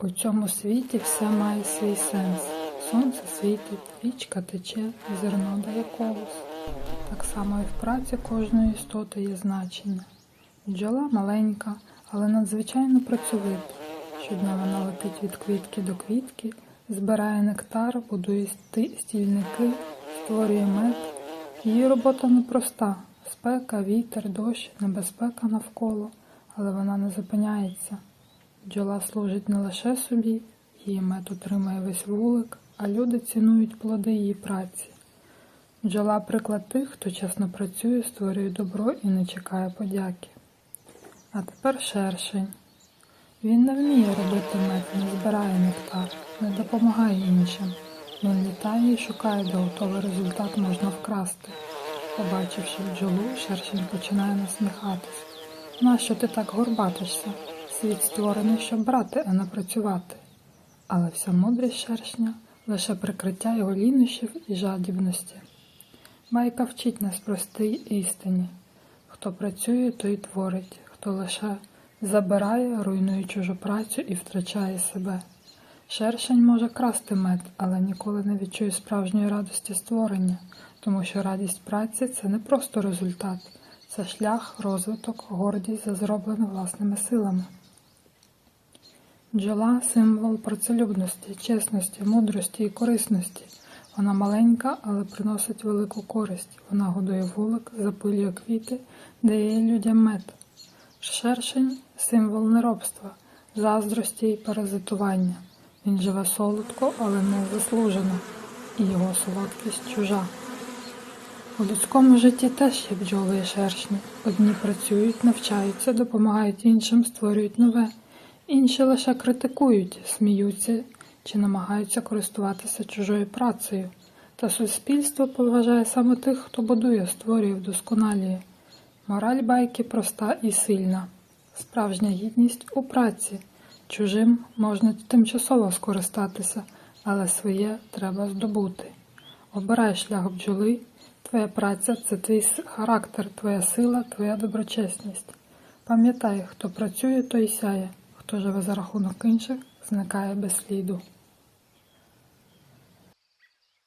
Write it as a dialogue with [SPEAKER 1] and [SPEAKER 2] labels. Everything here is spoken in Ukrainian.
[SPEAKER 1] У цьому світі все має свій сенс. Сонце світить, річка тече, зерно дає колос. Так само і в праці кожної істоти є значення. Бджола маленька, але надзвичайно працьовита. Щодня вона летить від квітки до квітки, збирає нектар, будує стільники, створює мед. Її робота непроста. Спека, вітер, дощ, небезпека навколо, але вона не зупиняється. Бджола служить не лише собі, її мед утримує весь вулик, а люди цінують плоди її праці. Бджола приклад тих, хто чесно працює, створює добро і не чекає подяки. А тепер шершень. Він не вміє робити мед, не збирає нектар, не допомагає іншим. Він літає і шукає, де готовий результат можна вкрасти. Побачивши бджолу, шершень починає насміхатись. Нащо ти так горбатишся? Світ створений, щоб брати, а не працювати. Але вся мудрість шершня лише прикриття його лінощів і жадібності. Байка вчить нас простій істині. Хто працює, той творить, хто лише забирає, руйнує чужу працю і втрачає себе. Шершень може красти мед, але ніколи не відчує справжньої радості створення, тому що радість праці це не просто результат, це шлях, розвиток, гордість за зроблене власними силами. Бджола символ працелюбності, чесності, мудрості і корисності. Вона маленька, але приносить велику користь. Вона годує вулик, запилює квіти, дає людям мед. Шершень символ неробства, заздрості і паразитування. Він живе солодко, але не заслужено, і його солодкість чужа. У людському житті теж є бджоли і шершні. Одні працюють, навчаються, допомагають іншим, створюють нове. Інші лише критикують, сміються чи намагаються користуватися чужою працею. Та суспільство поважає саме тих, хто будує, створює, вдосконалює. Мораль байки проста і сильна. Справжня гідність у праці. Чужим можна тимчасово скористатися, але своє треба здобути. Обирай шлях бджоли, твоя праця це твій характер, твоя сила, твоя доброчесність. Пам'ятай, хто працює, той сяє, хто живе за рахунок інших, зникає без сліду.